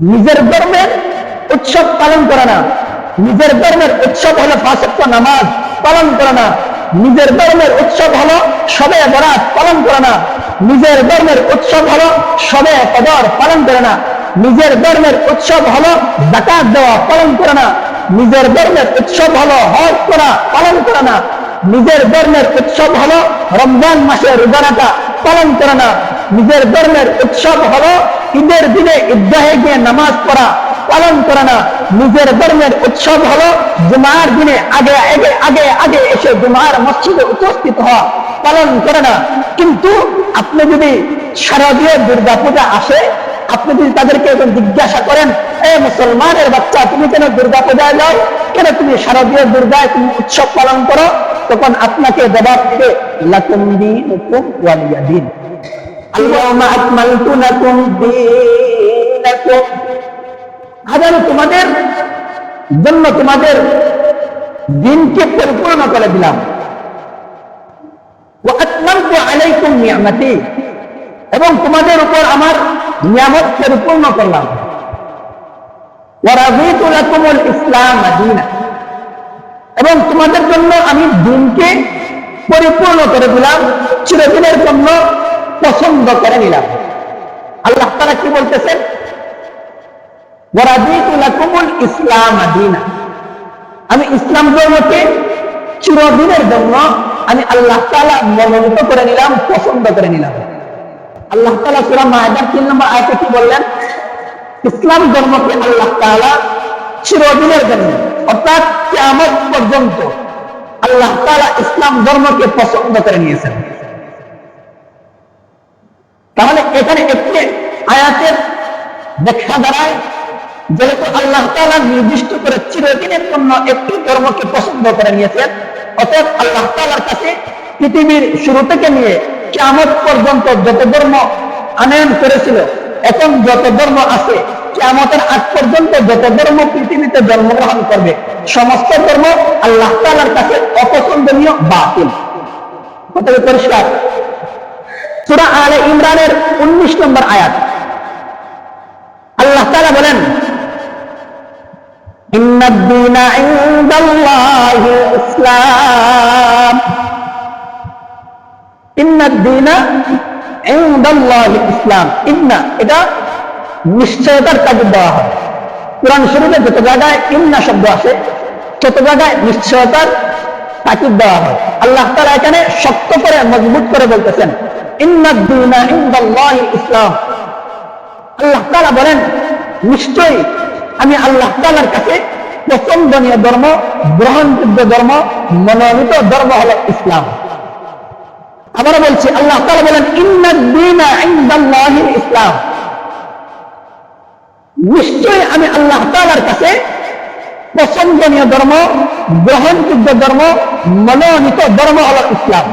নিজের ধর্মের উৎসব পালন করে না। নিজের ধর্মের উৎসব হলো পাঁচক্য নামাজ পালন করে না। নিজের ধর্মের উৎসব হলো সবে বরাত পালন করে না। নিজের ধর্মের উৎসব হলো সবে কদর পালন করে না। নিজের ধর্মের উৎসব হলো জাকাত দেওয়া পালন করে না। নিজের ধর্মের উৎসব হলো হজ করা পালন করে না। নিজের ধর্মের উৎসব হলো রমজান মাসে রোজা রাখা পালন করে না। নিজের ধর্মের উৎসব হলো ঈদের দিনে ঈদগাহে গিয়ে নামাজ পড়া, পালন করে না। নিজের ধর্মের উৎসব হলো জুমার দিনে আগে আগে আগে আগে এসে জুমার মসজিদে উপস্থিত হওয়া, পালন করে না। কিন্তু আপনি যদি শারদীয় দুর্গা পূজা আসে, আপনি যদি তাদেরকে এখন জিজ্ঞাসা করেন, এ মুসলমানের বাচ্চা, তুমি কেন দুর্গা পূজায় যাও? কেন তুমি শারদীয় দুর্গায় তুমি উৎসব পালন করো? তখন আপনাকে জবাব দিবে, লাকুম দিন আজ তোমাদের জন্য তোমাদের দিনকে পরিপূর্ণ করে দিলাম। এবং তোমাদের উপর আমার নিয়ামত পরিপূর্ণ করলাম। ইসলাম এবং তোমাদের জন্য আমি দিনকে পরিপূর্ণ করে দিলাম। চিরদিনের জন্য পছন্দ করে নিলাম। আল্লাহ তারা কি বলতেছেন? ইসলাম আমি ইসলাম ধর্মকে চিরদিনের জন্য আমি আল্লাহ তাআলা মনোনীত করে নিলাম, পছন্দ করে নিলাম। আল্লাহ তালা সূরা মায়েদার 3 নম্বর আয়াতে কি বললেন? ইসলাম ধর্মকে আল্লাহ তাআলা চিরদিনের জন্য, অর্থাৎ কেমন পর্যন্ত আল্লাহ তালা ইসলাম ধর্মকে পছন্দ করে নিয়েছেন। তাহলে এখানে একটি আয়াতের দেখা দাঁড়ায় যেহেতু আল্লাহ তাআলা নির্দিষ্ট করে চিরদিনের জন্য একটি ধর্মকে পছন্দ করে নিয়েছেন, অতএব আল্লাহ তাআলার কাছে পৃথিবীর শুরু থেকে নিয়ে কিয়ামত পর্যন্ত যত ধর্ম আনয়ন করেছিল, এখন যত ধর্ম আছে, কিয়ামতের আগ পর্যন্ত যত ধর্ম পৃথিবীতে জন্মগ্রহণ করবে, সমস্ত ধর্ম আল্লাহ তাআলার কাছে অপছন্দনীয় বাতিল। পরিষ্কার? সূরা আলে ইমরানের 19 নম্বর আয়াত। আল্লাহ তাআলা বলেন ইসলাম। ইসলাম। ইন্না, এটা নিশ্চয়তার কাজে দেওয়া হয়। কোরআন শরীফে যত জায়গায় ইন্না শব্দ আছে, তত জায়গায় নিশ্চয়তার তাকিদ দেওয়া হয়। আল্লাহ তাআলা এখানে শক্ত করে, মজবুত করে বলতেছেন ইসলাম। আল্লাহ বলেন, নিশ্চয়ই আমি আল্লাহ তাআলার কাছে পছন্দনীয় ধর্ম, গ্রহণযোগ্য ধর্ম, মনোনীত ধর্ম হলো ইসলাম। আবার বলছি, আল্লাহ তাআলা বলেন ইন্নাদ দীনা ইনদাল্লাহিল ইসলাম। নিশ্চয়ই আমি আল্লাহ তাআলার কাছে পছন্দনীয় ধর্ম, গ্রহণযোগ্য ধর্ম, মনোনীত ধর্ম হলো ইসলাম।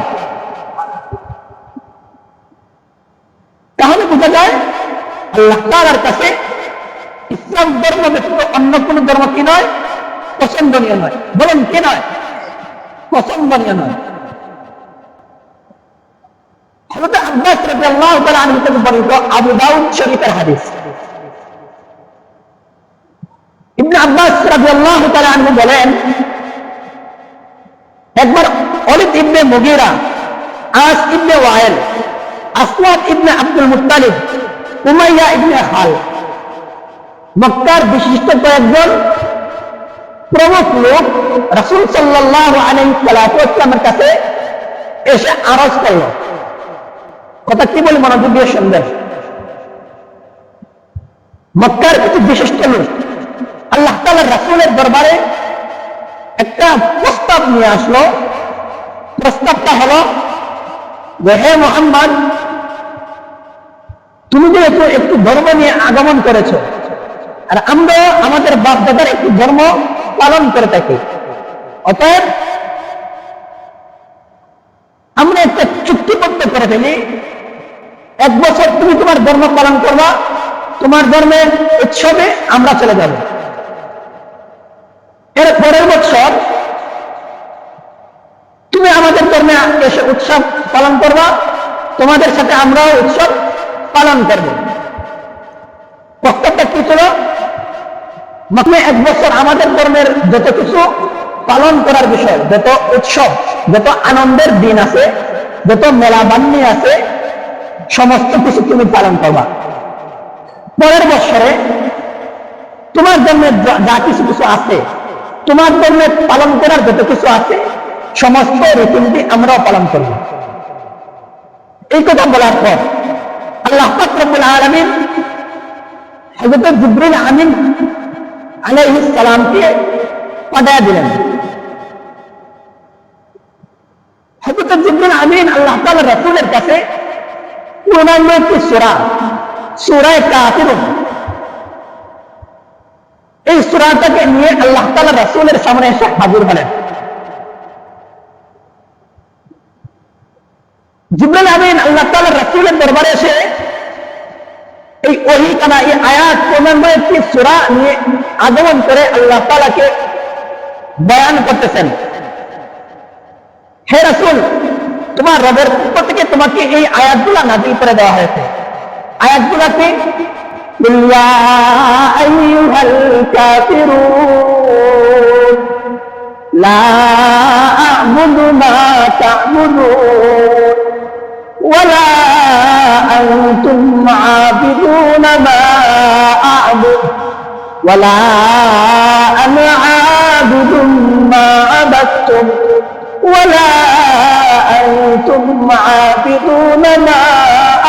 তাহলে বোঝা যায় আল্লাহ তাআলার কাছে ইসলাম ধর্ম ব্যতীত অন্য কোন ধর্ম কি নয় পছন্দনীয় নয় বলেন কি নয় পছন্দনীয় নয় হযরত আব্বাস রাদিয়াল্লাহু তাআলা আনহু থেকে বর্ণিত আবু দাউদ শরীফের হাদিস ইবনে আব্বাস রাদিয়াল্লাহু তাআলা আনহু বলেন একবার Walid ibn Mughira As ibn Wail Aswad ibn Abdul Muttalib, Umayya ibn খাল। মক্কার বিশিষ্ট কয়েকজন প্রমুখ লোক রাসূল সাল্লাল্লাহু আলাইহি ওয়াসাল্লামের কাছে এসে আরজ করল। কথা কি বলি মনোযোগ দিয়ে শুনবেন? মক্কার কিছু বিশিষ্ট লোক আল্লাহ তাআলা রাসূলের দরবারে একটা প্রস্তাব নিয়ে আসলো। প্রস্তাবটা হলো যে, হে মোহাম্মদ তুমি যেহেতু একটু একটু ধর্ম নিয়ে আগমন করেছ, আর আমরা আমাদের বাপ দাদার একটি ধর্ম পালন করে থাকি। অতএব, আমরা একটা চুক্তিপত্র করে ফেলি। এক বছর তুমি তোমার ধর্ম পালন করবা, তোমার ধর্মের উৎসবে আমরা চলে যাব। এর পরের বছর তুমি আমাদের ধর্মে এসে উৎসব পালন করবা, তোমাদের সাথে আমরাও উৎসব পালন করব। প্রস্তাবটা কি ছিল? মাত্র এক বছর আমাদের ধর্মের যত কিছু পালন করার বিষয়, যত উৎসব, যত আনন্দের দিন আছে, যত মেলা বান্নি আছে, সমস্ত কিছু তুমি পালন করবা। পরের বছরে তোমার জন্য যা কিছু কিছু আছে, তোমার জন্য পালন করার যত কিছু আছে, সমস্ত রীতিনীতি আমরাও পালন করব। এই কথা বলার পর আল্লাহ রব্বুল আলমিন হজরত জিব্রিল আমিন আলাইহিস সালামকে পাঠায় দিলেন। হজরত জিব্রিল আমিন আল্লাহ তাআলা রাসূলের কাছে পূর্ণাঙ্গ একটি সূরা সূরা কাফিরুন এই সূরাটাকে নিয়ে আল্লাহ তাআলা রাসূলের সামনে এসে হাজির হলেন। জিব্রাইল আমিন আল্লাহ তাআলা রাসূলের দরবারে এসে এই ওহি কানা, এই আয়াত প্রমাণময় একটি সূরা নিয়ে আগমন করে আল্লাহ তাআলাকে বয়ান করতেছেন। হে রাসূল, তোমার রবের পক্ষ থেকে তোমাকে এই আয়াতগুলো নাজিল করে দেওয়া হয়েছে। আয়াতগুলো কি? লা আ'বুদু মা তা'বুদুন। ولا أنتم عابدون ما أعبد ولا أنا عابد ما عبدتم ولا أنتم عابدون ما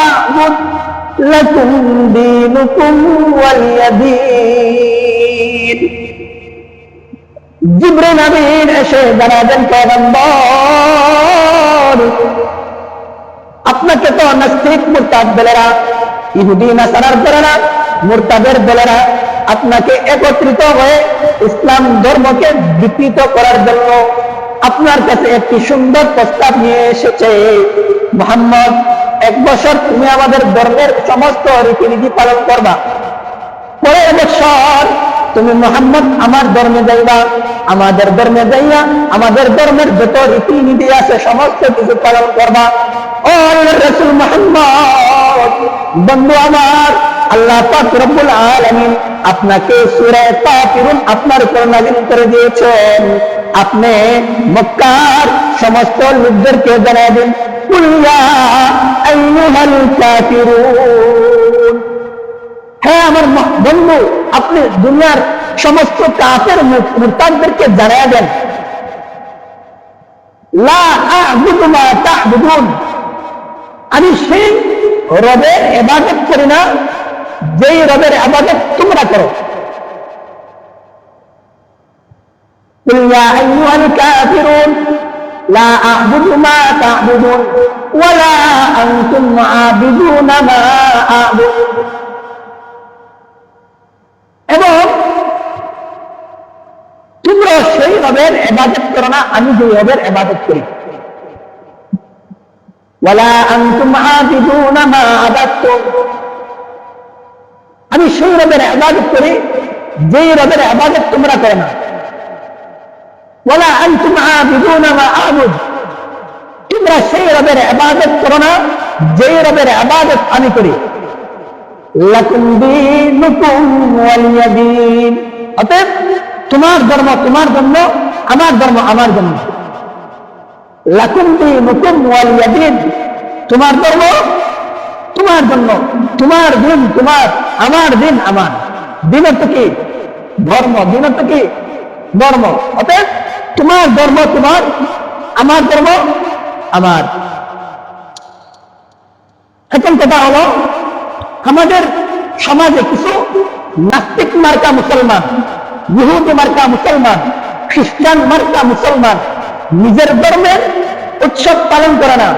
أعبد لكم دينكم ولي دين. جبريل أمين أشهد أنا بنت আপনাকে তো নাস্তিক মুরতাদ দলেরা ইহুদি নাসারার দলেরা মুরতাদের দলেরা আপনাকে একত্রিত হয়ে ইসলাম ধর্মকে বিকৃত করার জন্য আপনার কাছে একটি সুন্দর প্রস্তাব নিয়ে এসেছে। মোহাম্মদ, এক বছর তুমি আমাদের ধর্মের সমস্ত রীতিনীতি পালন করবা। পরের বছর তুমি মোহাম্মদ, আমার ধর্মে যাইবা, আমাদের ধর্মে যাইয়া, আমাদের ধর্মের যত রীতিনীতি আছে, সমস্ত কিছু পালন করবা। ও রসুল মোহাম্মদ, বন্ধু আমার, আল্লাহ পাক রব্বুল আলামিন আপনাকে সূরা কাফিরুন আপনার উপর নাযিল করে দিয়েছেন। আপনি মক্কার সমস্ত লোকদেরকে জানাই দিন, কুল ইয়া আইয়ুহাল হ্যাঁ আমার ম- বন্ধু আপনি দুনিয়ার সমস্ত কাফের মুরতাদদেরকে জানাই দেন লা আ'বুদু মা তা'বুদুন আমি সেই রবের এবাদত করি না যেই রবের এবাদত তোমরা করো قل يا أيها الكافرون لا أعبد ما تعبدون ولا أنتم عابدون ما أعبد এবং তোমরা সেই রবের এবাদত করো না, আমি যে রবের এবাদত করি। আমি সেই রবের ইবাদত করি, যেই রবের ইবাদত তোমরা করো না। ওয়ালা আনতুম আবুদ। তোমরা সেই রবের ইবাদত করো না, যেই রবের ইবাদত আমি করি লাকুম দীনুকুম ওয়ালিয়া দীন অতএব তোমার ধর্ম, তোমার জন্য, আমার ধর্ম, আমার দীন তোমার ধর্ম, তোমার জন্য। তোমার দিন, তোমার, আমার দিন আমার। দিন অর্থ কি? ধর্ম। দিন অর্থ কি? ধর্ম। অতএব তোমার ধর্ম, তোমার, আমার ধর্ম, আমার। এখন কথা হলো আমাদের সমাজে কিছু নাস্তিক মার্কা মুসলমান, ইহুদি মার্কা মুসলমান, খ্রিস্টান মার্কা মুসলমান, নিজের ধর্মের উৎসব পালন করে না।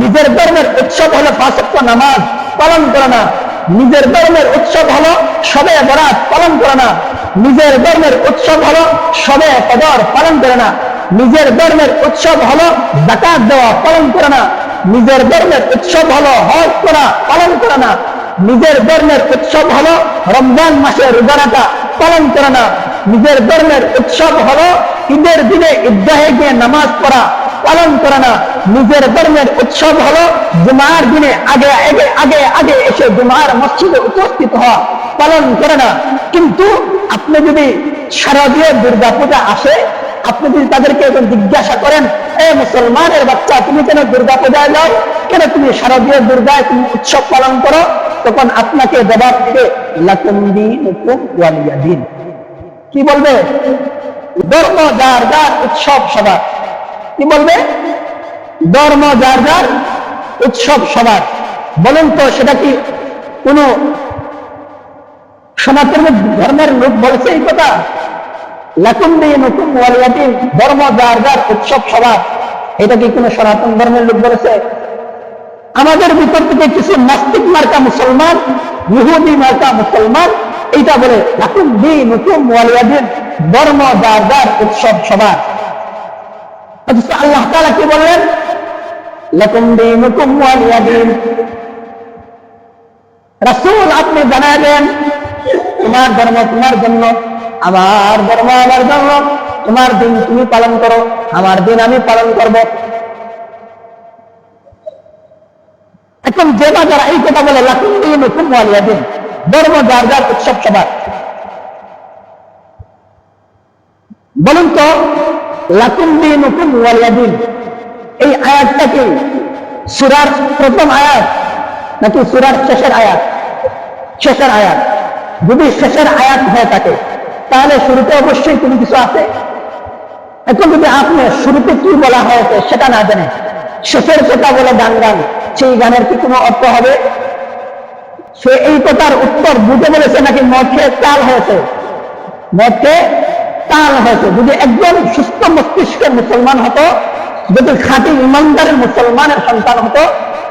নিজের ধর্মের উৎসব হলো পাঁচক্য নামাজ পালন করে না। নিজের ধর্মের উৎসব হলো সবে বরাত পালন করে না। নিজের ধর্মের উৎসব হলো সবে কদর পালন করে না। নিজের ধর্মের উৎসব হলো জাকাত দেওয়া পালন করে না। নিজের ধর্মের উৎসব হলো হজ করা পালন করে না। নিজের ধর্মের উৎসব হলো রমজান মাসে রোজা পালন করে না। নিজের ধর্মের উৎসব হলো ঈদের দিনে ঈদগাহে গিয়ে নামাজ পড়া পালন করে না। নিজের ধর্মের উৎসব হলো জুমার দিনে আগে আগে আগে আগে এসে জুমার মসজিদে উপস্থিত হওয়া, পালন করে না। কিন্তু আপনি যদি শারদীয় দুর্গা পূজা আসে, আপনি যদি তাদেরকে এখন জিজ্ঞাসা করেন, এ মুসলমানের বাচ্চা, তুমি কেন দুর্গা পূজায় যাও? কেন তুমি শারদীয় দুর্গায় তুমি উৎসব পালন করো? তখন আপনাকে জবাব দেবে দিন। কি বলবে? ধর্ম যার যার উৎসব সবার। কি বলবে? ধর্ম যার যার উৎসব সবার। বলুন তো, সেটা কি কোন সনাতন ধর্মের লোক বলেছে এই কথা? লাকুম দিয়ে নতুন ধর্ম যার যার উৎসব সবার। এটা কি কোন সনাতন ধর্মের লোক বলেছে? আমাদের ভিতর থেকে কিছু নাস্তিক মার্কা মুসলমান ইহুদি মার্কা মুসলমান, এইটা বলে লাকুম দিন, হুকুম ওয়ালিয়াদিন ধর্ম, যার উৎসব সবার। আল্লাহ তাআলা কি বললেন? দিন হুকুম ওয়ালিয়াদিন। রাসূল আপনি জানায় দেন তোমার ধর্ম তোমার জন্য, আমার ধর্ম আমার জন্য, তোমার দিন তুমি পালন করো, আমার দিন আমি পালন করব। যে বা যারা এই কথা বলে, লাকুম দিন ধর্ম যার যার, উৎসব সবার। বলুন তো, লাকুম দিন এই আয়াতটা কি সুরার প্রথম আয়াত নাকি সুরার শেষের আয়াত? শেষের আয়াত। যদি শেষের আয়াত হয়ে থাকে, তাহলে শুরুতে অবশ্যই কোনো কিছু আছে? এখন যদি আপনি শুরুতে কি বলা হয়েছে সেটা না জানে, শেষের কথা বলে গান গান সেই গানের কি কোনো অর্থ হবে? সে এই কথার উত্তর বুঝে বলেছে নাকি মঠে তাল হয়েছে? মঠে তাল হয়েছে। যদি একজন সুস্থ মস্তিষ্কের মুসলমান হতো, যদি খাঁটি ইমানদারের মুসলমানের সন্তান হতো,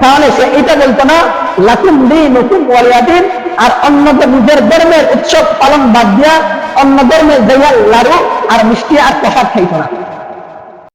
তাহলে সে এটা বলতো না, লাকুম দিন হুকুম ওয়ালিয়াদিন আর অন্যদের নিজের ধর্মের উৎসব পালন বাদ দিয়া অন্য ধর্মের দেয়াল লাড়ু আর মিষ্টি আর প্রসাদ খাইতো না।